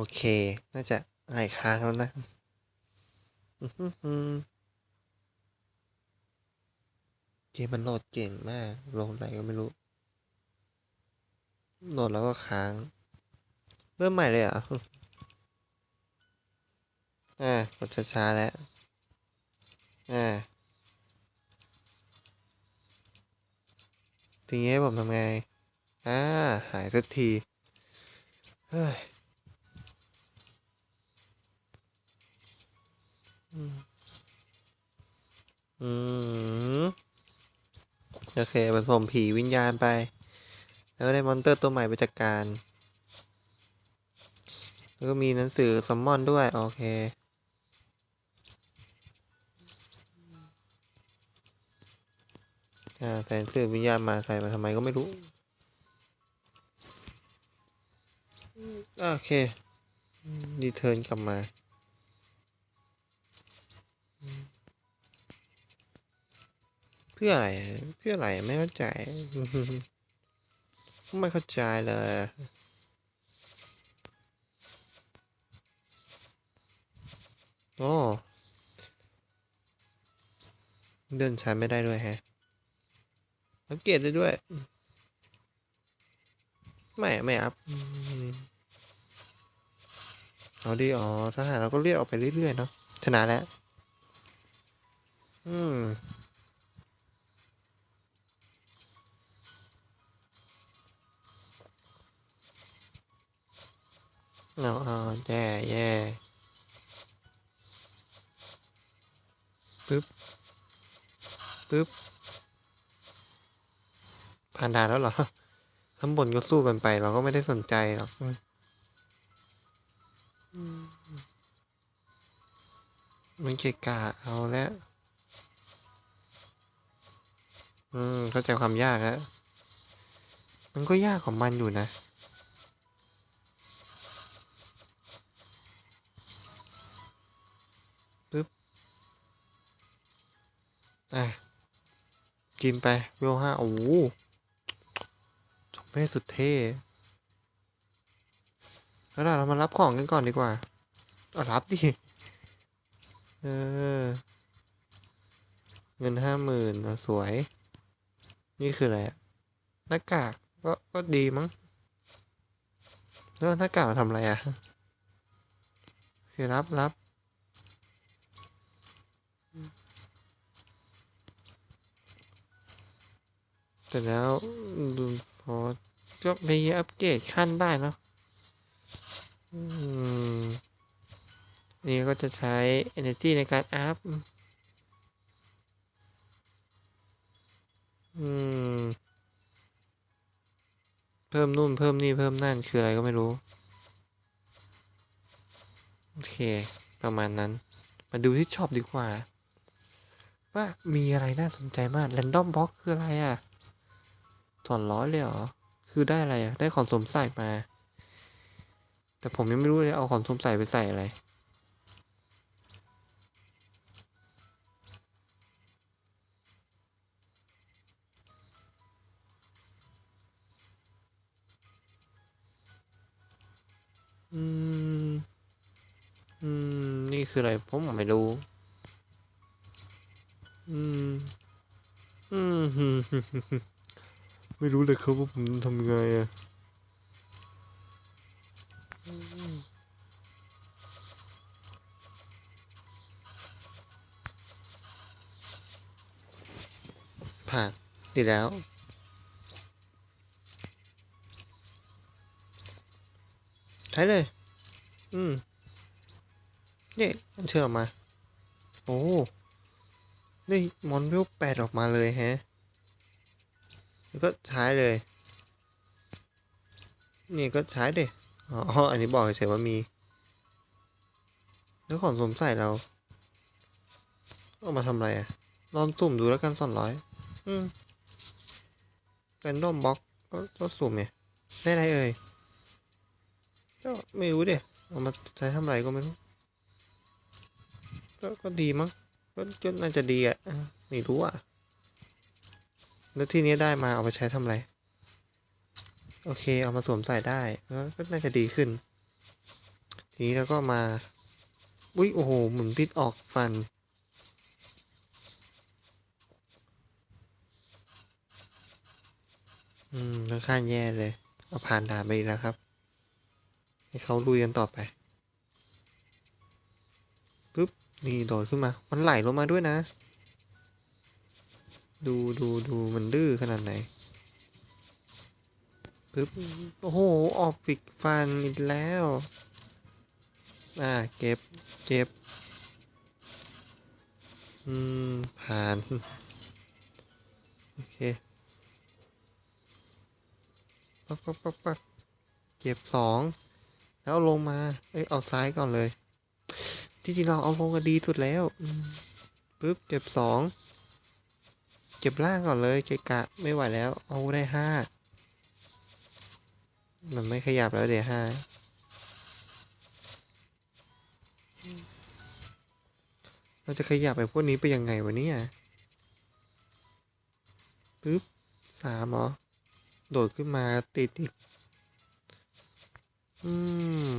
โอเค น่าจะหายค้างแล้วนะเกมมันโหลดเก่งมากโหลดอะไรก็ไม่รู้ โหลดแล้วก็ค้าง เริ่มใหม่เลยเหรอ อ่ากดช้าๆแล้ว อ่าทีนี้ผมทำไง อ่า หายสักที เฮ้ย อืมอืมโอเคผสมผีวิญญาณไป แล้วก็ได้มอนเตอร์ตัวใหม่ไปจัดการ แล้วก็มีหนังสือซัมมอนด้วย โอเคอ่าใส่หนังสือวิญญาณมาใส่มาทำไมก็ไม่รู้ โอเครีเทิร์นกลับมา เพื่ออะไร เพื่ออะไรไม่เข้าใจ ไม่เข้าใจเลยโอ้เดินชั้นไม่ได้ด้วยแฮะสังเกตได้ด้วย ไม่ไม่อัพเอาดีอ๋อทหารเราก็เรียกออกไปเรื่อยๆเนาะชนะแล้ว อืม เอาเอาแย่แย่ปึ๊บปึ๊บผ่านด่านแล้วเหรอ ข้างบนก็สู้กันไป เราก็ไม่ได้สนใจหรอกอืมมันเกะกะเอาแล้ว อืม เข้าใจความยากแล้วมันก็ยากของมันอยู่นะ อะกินไปเวลห้าโอ้โหจบไม่สุดเท่แล้วเรามารับของกันก่อนดีกว่าเอารับดิ เออ เงินห้าหมื่นสวย นี่คืออะไรหน้ากากก็ก็ดีมั้ง แล้วหน้ากากมาทำอะไรอะ คือรับรับ แต่แล้วดูพอก็มีอัปเกรดขั้นได้เนอะอืมนี่ก็จะใช้ energy ในการอัพอืมเพิ่มนู่นเพิ่มนี่เพิ่มนั่นคืออะไรก็ไม่รู้ โอเค ประมาณนั้น มาดูที่ช็อปดีกว่า ว่ามีอะไรน่าสนใจมาก Random Box คืออะไรอะ สอนร้อยเลยเหรอ คือได้อะไรอะได้ของสวมใส่มา แต่ผมยังไม่รู้เลยเอาของสวมใส่ไปใส่อะไร อืม อืม นี่คืออะไร ผมไม่รู้ อืม อืม ไม่รู้เลยครับว่าผมทำไงอะผ่านดีแล้วใช้เลย อืมนี่มันเชื่อออกมา โอ้ นี่มอนเวลแปดออกมาเลยแฮะ ก็ใช้เลย นี่ก็ใช้ดิอ๋อ อันนี้บอกเฉยๆว่ามี แล้วของสวมใส่เราเอามาทำอะไรอะลองสุ่มดูแล้วกันสองร้อย อืมแรนดอมบ็อกก็ก็สุ่มเนี่ยได้ไรเอ่ย ก็ไม่รู้เดี๋ยเอามาใช้ทำอะไรก็ไม่รู้ ก็ก็ดีมั้งก็ก็น่าจะดีอะไม่รู้อะ แล้วที่นี้ได้มาเอาไปใช้ทำอะไร โอเค เอามาสวมใส่ได้ก็น่าจะดีขึ้น ทีนี้เราก็มา อุ้ยโอ้โหหมุนพิษออกฟัน อืมค่อนข้างแย่เลย เอาผ่านด่านไปแล้วครับ ให้เขาลุยกันต่อไปปึ๊บนี่โดดขึ้นมา มันไหลลงมาด้วยนะ ดูดูดูมันดื้อขนาดไหนปึ๊บโอ้โห ออกปีกฟันอีกแล้ว อ่า เก็บ เก็บ อืม ผ่าน โอเคปักปักปักปักเก็บสอง แล้วลงมา เอ้ย เอาซ้ายก่อนเลย ที่จริงเราเอาลงก็ดีสุดแล้วปึ๊บ เก็บสอง เก็บล่างก่อนเลยเกะกะไม่ไหวแล้ว เอาได้ห้ามันไม่ขยับแล้วเดี๋ยวห้าเราจะขยับไปพวกนี้ไปยังไงวะเนี่ยปึ๊บสามหรอ โดดขึ้นมาติดอีกอืม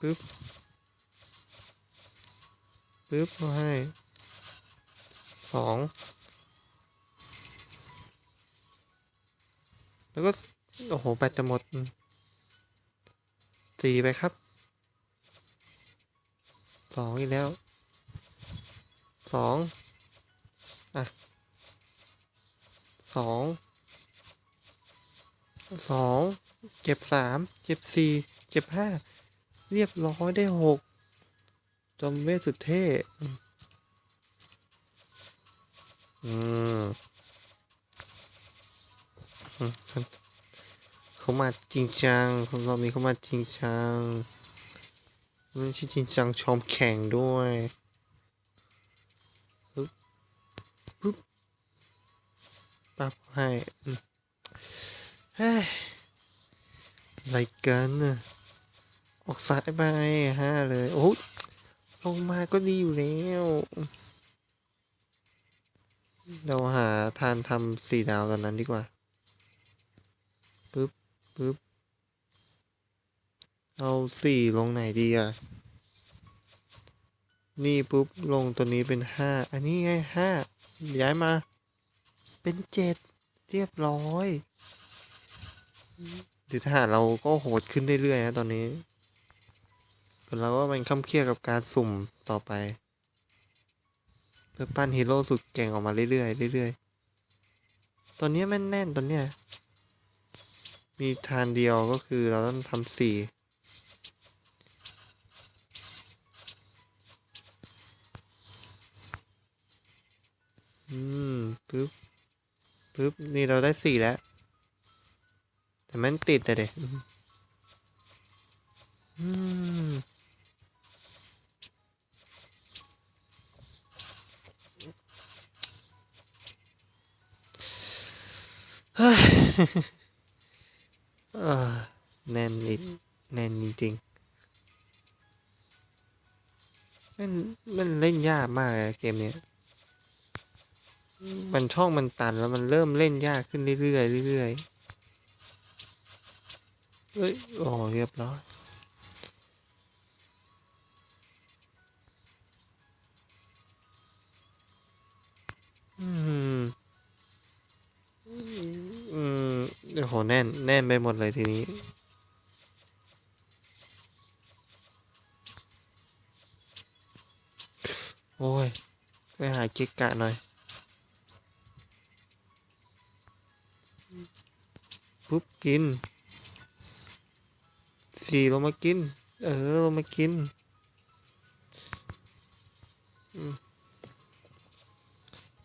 ปึ๊บปึ๊บเอาให้สองแล้วก็ โอ้โห แบตจะหมดสี่ไปครับสองอีกแล้วสองอะสองสองเก็บสามเก็บสี่เก็บห้า เรียบร้อยได้หกจอมเวทสุดเท่อืมอืมอืมเขามาจริงจังรอบนี้เขามาจริงจังม่ใช่จริงจังชอมแข่งด้วยปึ๊บปึ๊บปั๊บให้เฮ้ยอะไรกันน่ะ ออกซ้ายไปห้าเลยโอ้ยลงมาก็ดีอยู่แล้ว เราหาทานทำสี่ดาวตอนนั้นดีกว่าปึ๊บปึ๊บเอาสี่ลงไหนดีอะ นี่ปุ๊บลงตัวนี้เป็นห้าอันนี้ไงห้าย้ายมา เป็นเจ็ดเรียบร้อยเดี๋ยวทหารเราก็โหดขึ้นเรื่อยๆนะตอนนี้ แต่เราก็มันค้ำเครียดกับการสุ่มต่อไป เพื่อปั้นฮีโร่สุดเก่งออกมาเรื่อยๆเรื่อยๆตอนนี้แม่นแน่นตอนเนี้ยมีทานเดียวก็คือเราต้องทำสี่อืมปึ๊บปึ๊บนี่เราได้สี่แล้ว แต่มันติดแต่เด็กอืม เออแน่นอีกแน่นจริงๆมันมันเล่นยากมากเลยเกมเนี้ยมันช่องมันตันแล้วมันเริ่มเล่นยากขึ้นเรื่อยๆเรื่อยๆเอ้ยโอ้เรียบร้อย โอ้โหแน่นแน่นไปหมดเลยทีนี้ โอ้ย ไปหาเก๊กกะหน่อยปุ๊บกินสี่ลงมากิน เออลงมากิน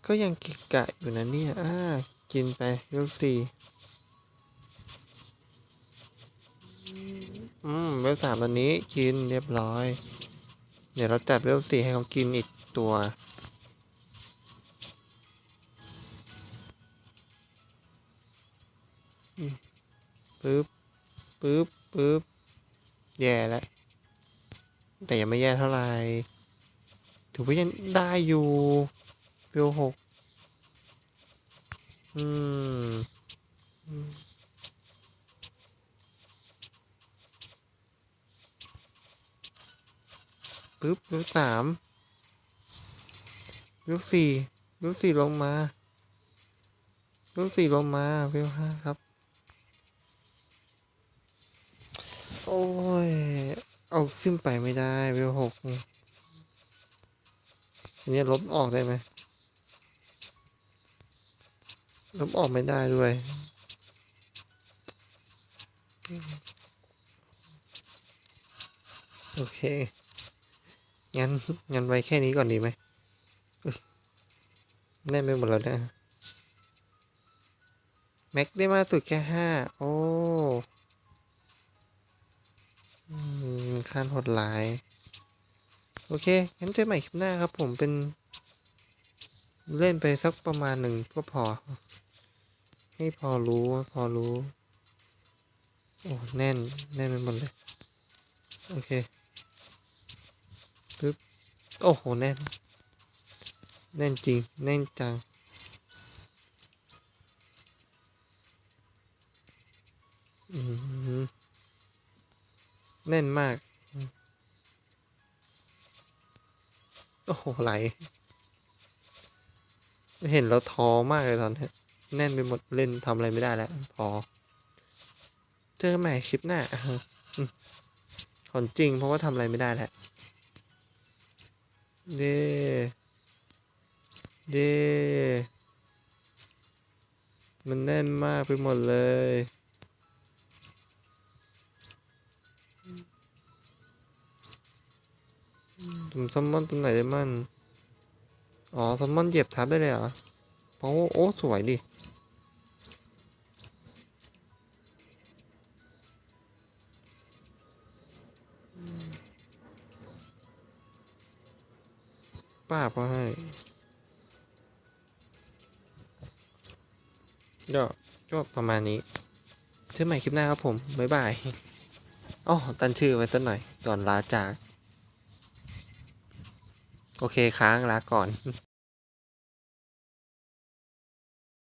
ก็ยังกะกะอยู่นะเนี่ย อ่า กินไปเวสี่ อืมเวลสามตอนนี้กินเรียบร้อย เดี๋ยวเราจัดเวลสี่ให้เขากินอีกตัว ปึ๊บ ปึ๊บ ปึ๊บ แย่แล้ว แต่ยังไม่แย่เท่าไหร่ถือว่ายังได้อยู่เวลหกอืมอืม ปึ๊บเวสามเวสี่เวสี่ลงมาเวสี่ลงมาเวลห้าครับ โอ้ย เอาขึ้นไปไม่ได้เวลหกอันนี้ลบออกได้ไหมลบออกไม่ได้ด้วยโอเค งั้นงั้นไว้แค่นี้ก่อนดีไหมแน่นไปหมดแล้วนะ แม็กได้มาสุดแค่ห้า โอ้อืมคานหดหลาย โอเค งั้นเจอใหม่คลิปหน้าครับผมเป็น เล่นไปสักประมาณหนึ่งก็พอ ให้พอรู้พอรู้ โอ้ แน่น แน่นไปหมดเลย โอเค ปึ๊บ โอ้โห แน่น แน่นจริง แน่นจัง อืมแน่นมาก โอ้โห ไหล เห็นแล้วท้อมากเลยตอนนี้ แน่นไปหมดเล่นทำอะไรไม่ได้แล้ว พอ เจอใหม่คลิปหน้าของจริงเพราะว่าทำอะไรไม่ได้แล้ว เด้เด้มันแน่นมากไปหมดเลยผมซัมมอนตัวไหนได้มั่น อ๋อซัมมอนเหยียบทับได้เลยเหรอ โอ้โอ้ สวยดิ ป้าบก็ให้ก็จบประมาณนี้เจอใหม่คลิปหน้าครับผม บ๊ายบายอ๋อตันชื่อไว้สักหน่อยก่อนลาจาก โอเคค้างลาก่อน